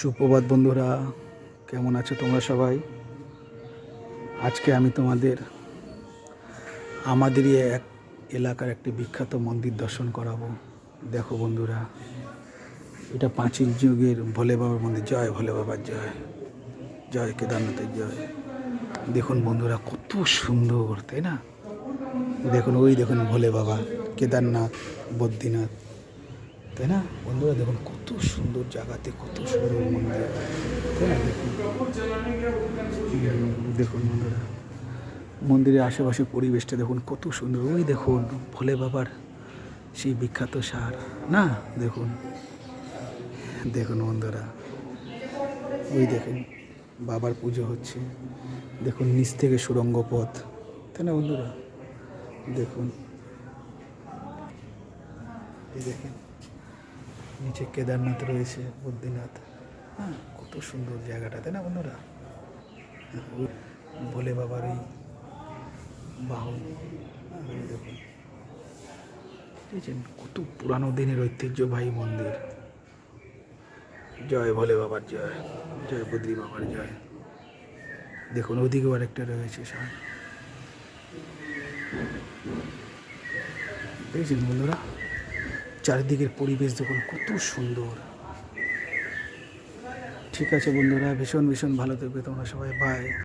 সুপ্রভাত বন্ধুরা, কেমন আছো তোমরা সবাই? আজকে আমি তোমাদের আমাদেরই এক এলাকার একটি বিখ্যাত মন্দির দর্শন করাবো। দেখো বন্ধুরা, এটা পাঁচিল যুগের ভোলে বাবার মন্দির। জয় ভোলে বাবার জয়। জয় কেদারনাথের জয়। দেখুন বন্ধুরা, কত সুন্দর, তাই না? দেখুন, ওই দেখুন ভোলে বাবা, কেদারনাথ, বদ্রীনাথ। তাই না? বন্ধুরা, দেখুন কত সুন্দর জায়গাতে, কত সুন্দর মন্দির। তাই না? দেখুন। বন্ধুরা, মন্দিরের আশেপাশে পরিবেশটা দেখুন কত সুন্দর। ওই দেখুন, ভোলে বাবার সেই বিখ্যাত সার, না? দেখুন। দেখুন বন্ধুরা, ওই দেখুন, বাবার পুজো হচ্ছে। দেখুন, নিচ থেকে সুরঙ্গ পথ। তাই না বন্ধুরা? দেখুন। এই দেখেন। নিচে কেদারনাথ রয়েছে বদ্রীনাথ। হ্যাঁ কত সুন্দর জায়গাটা তাই না বন্ধুরা? ভোলে বাবার এই বাহন হ্যাঁ, দেখুন। দেখছেন কত পুরানো দিনের ঐতিহ্যবাহী মন্দির। জয় ভোলে বাবার জয় জয় বদ্রী বাবার জয়। দেখুন ওদিকেও আরেকটা রয়েছে সব দেখছেন বন্ধুরা চারিদিকের পরিবেশ দেখুন, কত সুন্দর। ঠিক আছে বন্ধুরা, ভীষণ ভীষণ ভালো থাকবে তোমরা সবাই বাই